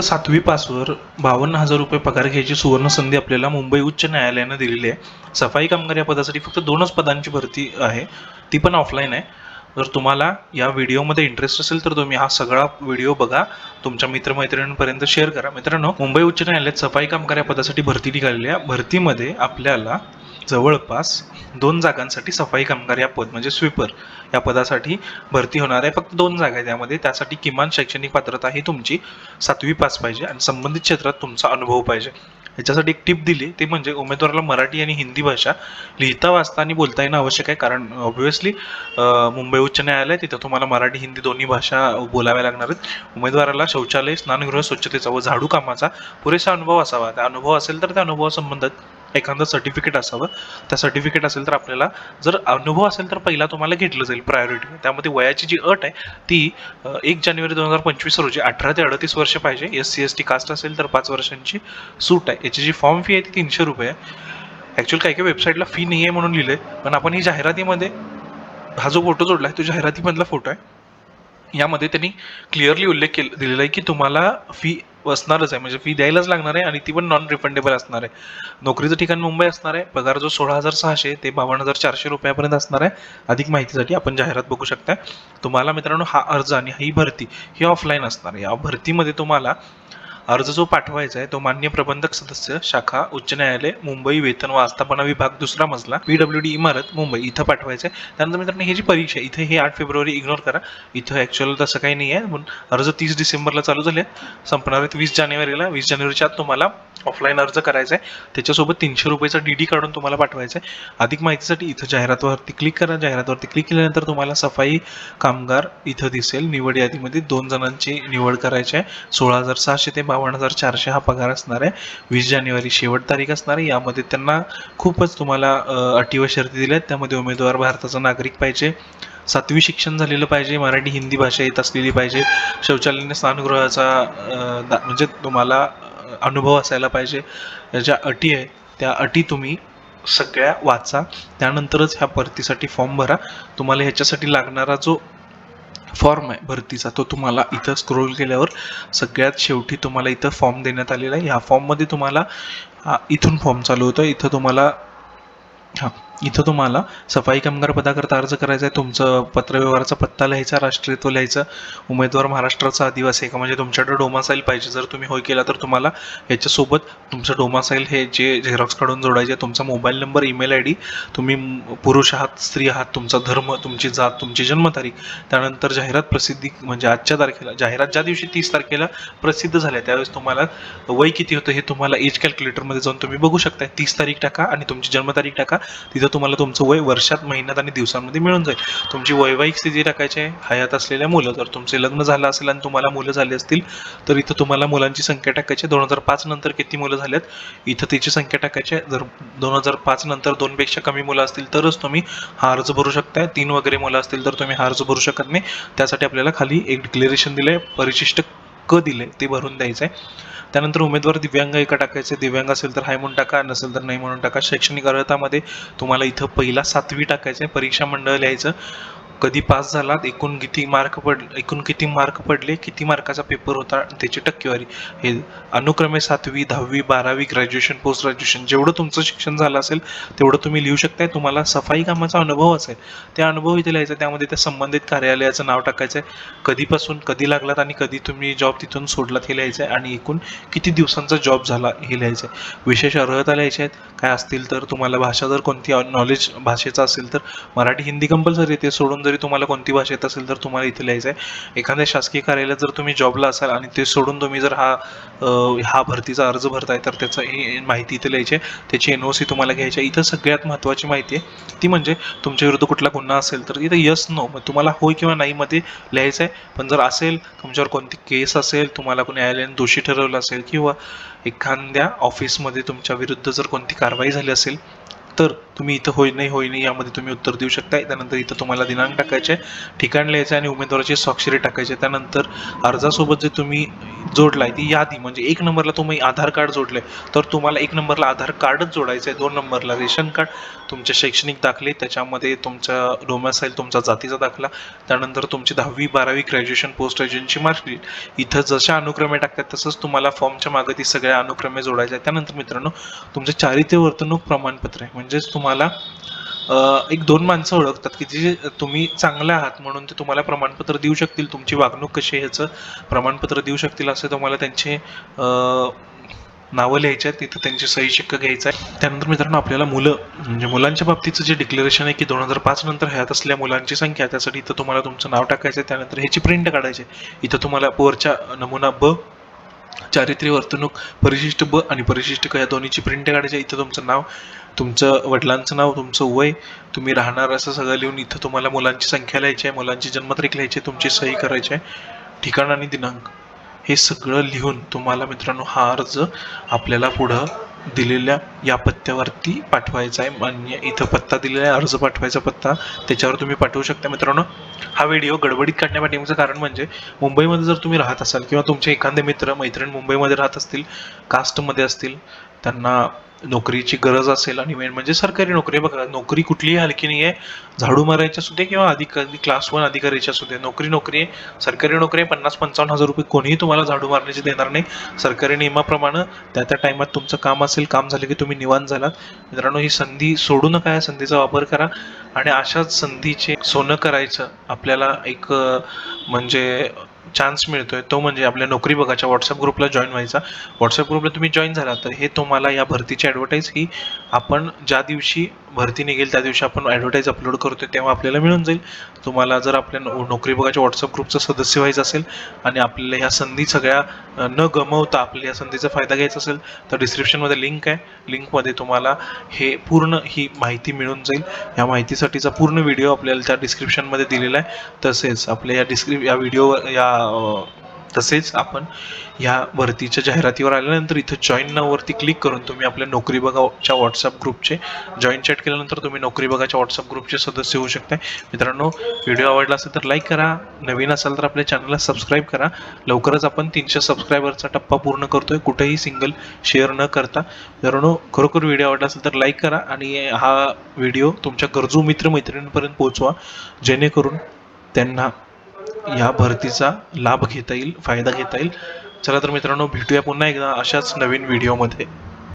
सातवी पासवर बावन्न हजार रुपये पगार घ्यायची सुवर्ण संधी आपल्याला मुंबई उच्च न्यायालयानं दिलेली आहे. सफाई कामगार या पदासाठी फक्त दोनच पदांची भरती आहे. ती पण ऑफलाईन आहे. जर तुम्हाला या व्हिडिओमध्ये इंटरेस्ट असेल तर तुम्ही हा सगळा व्हिडिओ बघा. तुमच्या मित्रमैत्रिणींपर्यंत शेअर करा. मित्रांनो मुंबई उच्च न्यायालयात सफाई कामगार या पदासाठी भरती निघालेली आहे. भरतीमध्ये आपल्याला जवळपास दोन जागांसाठी सफाई कामगार या पद म्हणजे स्वीपर या पदासाठी भरती होणार आहे. फक्त दोन जागा आहे त्यामध्ये त्यासाठी किमान शैक्षणिक पात्रता ही तुमची सातवी पास पाहिजे आणि संबंधित क्षेत्रात तुमचा अनुभव पाहिजे. याच्यासाठी एक टिप दिली ते म्हणजे उमेदवाराला मराठी आणि हिंदी भाषा लिहिता वाचता आणि बोलता येणं आवश्यक आहे. कारण ऑब्व्हियसली मुंबई उच्च न्यायालय तिथं तुम्हाला मराठी हिंदी दोन्ही भाषा बोलाव्या लागणार आहेत. उमेदवाराला शौचालय स्नानगृह स्वच्छतेचा व झाडू कामाचा पुरेसा अनुभव असावा. त्या अनुभव असेल तर त्या अनुभवासंबंधात एखादं सर्टिफिकेट असावं. त्या सर्टिफिकेट असेल तर आपल्याला जर अनुभव असेल तर पहिला तुम्हाला घेतलं जाईल प्रायोरिटी त्यामध्ये वयाची जी अट आहे ती एक जानेवारी दोन हजार पंचवीस रोजी अठरा ते अडतीस वर्ष पाहिजे. S C S T caste असेल तर पाच वर्षांची सूट आहे. याची जी फॉर्म फी आहे ती तीनशे रुपये आहे. ॲक्च्युअली काही काही वेबसाईटला फी नाही आहे म्हणून लिहिलं आहे पण आपण ही जाहिरातीमध्ये हा जो फोटो जोडला आहे तो जाहिरातीमधला फोटो आहे. यामध्ये त्यांनी क्लिअरली उल्लेख केला दिलेला आहे की तुम्हाला फी असणारच आहे. म्हणजे फी द्यायलाच लागणार आहे आणि ती पण नॉन रिफंडेबल असणार आहे. नोकरीचं ठिकाण मुंबई असणार आहे. पगार जो सोळा हजार सहाशे ते बावन्न हजार चारशे रुपयापर्यंत असणार आहे. अधिक माहितीसाठी आपण जाहिरात बघू शकता तुम्हाला मित्रांनो हा अर्ज आणि ही भरती ही ऑफलाईन असणार आहे. या भरतीमध्ये तुम्हाला अर्ज जो पाठवायचा आहे तो मान्य प्रबंधक सदस्य शाखा उच्च न्यायालय मुंबई वेतन व आस्थापना विभाग दुसरा मजला पीडब्ल्यू डी इमारत मुंबई इथं पाठवायचं आहे. त्यानंतर मित्रांनो ही जी परीक्षा इथे हे आठ फेब्रुवारी इग्नोर करा. इथं ॲक्च्युअल तसं काही नाही आहे. म्हणून अर्ज तीस डिसेंबरला चालू झाले संपणार आहेत वीस जानेवारीला. वीस जानेवारीच्या आत तुम्हाला ऑफलाईन अर्ज करायचा आहे. त्याच्यासोबत तीनशे रुपयेचा डी डी काढून तुम्हाला पाठवायचा आहे. अधिक माहितीसाठी इथं जाहिरातवरती क्लिक करा. जाहिरातवरती क्लिक केल्यानंतर तुम्हाला सफाई कामगार इथं दिसेल. निवड यादीमध्ये दोन जणांची निवड करायची आहे. सोळा हजार सहाशे ते बावन्न हजार चारशे हा पगार असणार आहे. वीस जानेवारी शेवट तारीख असणार आहे. यामध्ये त्यांना खूपच तुम्हाला अटी व शर्ती दिल्या आहेत. त्यामध्ये उमेदवार भारताचा नागरिक पाहिजे. सातवी शिक्षण झालेलं पाहिजे. मराठी हिंदी भाषा येत असलेली पाहिजे. शौचालयाने स्नानगृहाचा दा- म्हणजे तुम्हाला अनुभव असायला पाहिजे. ज्या अटी आहे त्या अटी तुम्ही सगळ्या वाचा. त्यानंतरच ह्या भरतीसाठी फॉर्म भरा. तुम्हाला ह्याच्यासाठी लागणारा जो फॉर्म आहे. भरतीचा तो तुम्हाला इथं स्क्रोल केल्यावर सगळ्यात शेवटी तुम्हाला इथं फॉर्म देण्यात आलेला आहे. ह्या फॉर्ममध्ये तुम्हाला हा, इथून फॉर्म चालू होतं. इथं तुम्हाला हां इथं तुम्हाला सफाई कामगार पदाकरता अर्ज करायचा आहे. तुमचं पत्रव्यवहाराचा पत्ता लिहायचा राष्ट्रीयत्व लिहायचं. उमेदवार महाराष्ट्राचा आदिवासी आहे का? म्हणजे तुमच्याकडे डोमासाईल पाहिजे. जर तुम्ही होय केला तर तुम्हाला याच्यासोबत तुमचं डोमासाईल हे जे झेरॉक्स काढून जोडायचे तुमचा mobile number email I D तुम्ही पुरुष आहात स्त्री आहात तुमचा धर्म तुमची जात तुमची जन्मतारीख त्यानंतर जाहिरात प्रसिद्धी म्हणजे आजच्या तारखेला जाहिरात ज्या दिवशी तीस तारखेला प्रसिद्ध झाल्या त्यावेळेस तुम्हाला वय किती होतं हे तुम्हाला एज कॅल्क्युलेटरमध्ये जाऊन तुम्ही बघू शकता तीस तारीख टाका आणि तुमची जन्मतारीख टाका. तिथं तुम्हाला तुमचं वय वर्षात महिन्यात आणि दिवसांमध्ये मिळून जाईल. तुमची वैवाहिक स्थिती टाकायची आहे हयात असलेल्या मुलं. जर तुमचे लग्न झालं असेल आणि तुम्हाला मुलं झाली असतील तर इथं तुम्हाला मुलांची संख्या टाकायची दोन हजार पाच नंतर किती मुलं झाल्यात इथं त्याची संख्या टाकायची आहे. जर दोन हजार पाच नंतर दोनपेक्षा कमी मुलं असतील तरच तुम्ही हा अर्ज भरू शकताय. तीन वगैरे मुलं असतील तर तुम्ही हा अर्ज भरू शकत नाही. त्यासाठी आपल्याला खाली एक डिक्लेरेशन दिलं आहे परिशिष्ट क दिले ते भरून द्यायचं आहे त्यानंतर उमेदवार दिव्यांग एका टाकायचे दिव्यांग असेल तर हाय म्हणून टाका नसेल तर नाही म्हणून टाका. शैक्षणिक अर्हतामध्ये तुम्हाला इथं पहिला सातवी टाकायचं आहे परीक्षा मंडळ लिहायचं. कधी पास झालात एकूण किती मार्क पड एकूण किती मार्क पडले किती मार्काचा पेपर होता त्याची टक्केवारी? हे अनुक्रमे सातवी दहावी बारावी ग्रॅज्युएशन पोस्ट ग्रॅज्युएशन जेवढं तुमचं शिक्षण झालं असेल तेवढं तुम्ही लिहू शकताय. तुम्हाला सफाई कामाचा अनुभव असेल. त्या अनुभव इथे लिहायचा त्यामध्ये त्या संबंधित कार्यालयाचं नाव टाकायचं आहे कधीपासून कधी लागलात आणि कधी तुम्ही जॉब तिथून सोडलात हे लिहायचं आहे आणि एकूण किती दिवसांचा जॉब झाला हे लिहायचं आहे विशेष अर्हता लिहायच्या आहेत. काय असतील तर तुम्हाला भाषा जर कोणती नॉलेज भाषेचा असेल तर मराठी हिंदी कंपल्सरी ते सोडून जर जरी तुम्हाला कोणती भाषा येत असेल तर तुम्हाला इथे लिहायचं आहे एखाद्या शासकीय कार्यालयात जर तुम्ही जॉबला असाल आणि ते सोडून तुम्ही जर हा हा भरतीचा अर्ज भरताय तर त्याचं माहिती इथे लिहायची आहे. त्याची एन ओ सी तुम्हाला घ्यायची आहे. इथं सगळ्यात महत्त्वाची माहिती आहे ती म्हणजे तुमच्या विरुद्ध कुठला गुन्हा असेल तर इथं यस नो मग तुम्हाला होय किंवा नाही मध्ये लिहायचं आहे पण जर असेल तुमच्यावर कोणती केस असेल तुम्हाला कोणी न्यायालयाने दोषी ठरवलं असेल किंवा एखाद्या ऑफिसमध्ये तुमच्या विरुद्ध जर कोणती कारवाई झाली असेल तर तुम्ही इथं होय नाही होय नाही यामध्ये तुम्ही उत्तर देऊ शकताय. त्यानंतर इथं तुम्हाला दिनांक टाकायचे आहे, ठिकाण लिहायचं आहे आणि उमेदवाराची स्वाक्षरी टाकायची आहे. त्यानंतर अर्जासोबत जे तुम्ही जोडलाय ती यादी म्हणजे एक नंबरला तुम्ही आधार कार्ड जोडले तर तुम्हाला एक नंबरला आधार कार्डच जोडायचं आहे दोन नंबरला रेशन कार्ड तुमचे शैक्षणिक दाखले त्याच्यामध्ये तुमचा डोमॅसाईल तुमचा जातीचा दाखला त्यानंतर तुमची दहावी बारावी ग्रॅज्युएशन पोस्ट ग्रॅज्युएशनची मार्कशीट इथं जशा अनुक्रमे टाकतात तसंच तुम्हाला फॉर्मच्या मागे ती सगळ्या अनुक्रमे जोडायच्या त्यानंतर मित्रांनो तुमचे चारित्र्य वर्तणूक प्रमाणपत्र आहे. म्हणजेच तुम्हाला एक दोन माणसं ओळखतात की जे तुम्ही चांगले आहात म्हणून ते तुम्हाला प्रमाणपत्र देऊ शकतील तुमची वागणूक कशी आहे ह्याचं प्रमाणपत्र देऊ शकतील असे तुम्हाला त्यांचे नावं लिहायचे आहेत तिथं त्यांची सही शिक्क घ्यायचा आहे. त्यानंतर मित्रांनो आपल्याला मुलं म्हणजे मुलांच्या बाबतीचं जे डिक्लेरेशन आहे की दोन हजार पाच नंतर हयात असल्या मुलांची संख्या त्यासाठी इथं तुम्हाला तुमचं नाव टाकायचं आहे त्यानंतर ह्याची प्रिंट काढायची इथं तुम्हाला वरच्या नमुना ब चारित्र्य वर्तणूक परिशिष्ट ब आणि परिशिष्ट क या दोन्हीची प्रिंट काढायची आहे. इथं तुमचं नाव तुमचं वडिलांचं नाव तुमचं वय तुम्ही राहणार असं सगळं लिहून इथं तुम्हाला मुलांची संख्या लिहायची आहे मुलांची जन्मतारीख लिहायची आहे तुमची सही करायची आहे ठिकाण आणि दिनांक हे सगळं लिहून तुम्हाला मित्रांनो हा अर्ज आपल्याला पुढं दिलेल्या या पत्त्यावरती पाठवायचा आहे. मान्य इथं पत्ता दिलेला आहे. अर्ज पाठवायचा पत्ता त्याच्यावर तुम्ही पाठवू शकता मित्रांनो. हा व्हिडिओ गडबडीत काढण्यापाठीचं कारण म्हणजे मुंबईमध्ये जर तुम्ही राहत असाल किंवा तुमचे एखादे मित्र मैत्रीण मुंबईमध्ये राहत असतील कास्टमध्ये असतील त्यांना नोकरीची गरज असेल आणि मेन म्हणजे सरकारी नोकरी आहे. बघा नोकरी कुठलीही हलकी नाही आहे झाडू मारायच्या सुद्धा किंवा अधिकारी क्लास वन अधिकारीच्या सुद्धा. नोकरी नोकरी आहे. सरकारी नोकरी आहे. पन्नास पंचावन्न हजार रुपये कोणीही तुम्हाला झाडू मारण्याची देणार नाही. सरकारी नियमाप्रमाणे त्या त्या टायमात तुमचं काम असेल काम झालं की तुम्ही निवांत झालात. मित्रांनो ही संधी सोडू नका या संधीचा वापर करा. आणि अशाच संधीचे सोनं करायचं आपल्याला एक म्हणजे चान्स मिळतोय. तो म्हणजे आपल्या नोकरी बघाच्या व्हॉट्सअप ग्रुपला जॉईन व्हायचा. व्हॉट्सअप ग्रुपला तुम्ही जॉईन झाला तर हे तुम्हाला या भरतीची ॲडव्हर्टाईज ही आपण ज्या दिवशी भरती निघेल त्या दिवशी आपण ॲडव्हर्टाईज अपलोड करतो तेव्हा आपल्याला मिळून जाईल. तुम्हाला जर आपल्या नो- नोकरी बघाच्या व्हॉट्सअप ग्रुपचं सदस्य व्हायचं असेल आणि आपल्याला ह्या संधी सगळ्या न गमवता आपल्या या संधीचा फायदा घ्यायचा असेल तर डिस्क्रिप्शनमध्ये लिंक आहे. लिंकमध्ये तुम्हाला हे पूर्ण ही माहिती मिळून जाईल. या माहितीसाठीचा पूर्ण व्हिडिओ आपल्याला त्या डिस्क्रिप्शनमध्ये दिलेला आहे. तसेच आपल्या या डिस्क्रिप या व्हिडिओ या तसेच आपण ह्या भरतीच्या जाहिरातीवर आल्यानंतर इथं जॉईन नाववरती क्लिक करून तुम्ही आपल्या नोकरी बघाच्या व्हॉट्सअप ग्रुपचे जॉईन चॅट केल्यानंतर तुम्ही नोकरी बघाच्या व्हॉट्सअप ग्रुपचे सदस्य होऊ शकताय. मित्रांनो व्हिडिओ आवडला असेल तर लाईक करा. नवीन असाल तर आपल्या चॅनलला सबस्क्राईब करा. लवकरच आपण तीनशे सबस्क्रायबरचा टप्पा पूर्ण करतोय. कुठेही सिंगल शेअर न करता. मित्रांनो खरोखर व्हिडिओ आवडला असेल तर लाईक करा आणि हा व्हिडिओ तुमच्या गरजू मित्रमैत्रिणींपर्यंत पोहोचवा. जेणेकरून त्यांना या भरतीचा लाभ घेता येईल फायदा घेता येईल. चला तर मित्रांनो भेटूया पुन्हा एकदा अशाच नवीन व्हिडिओमध्ये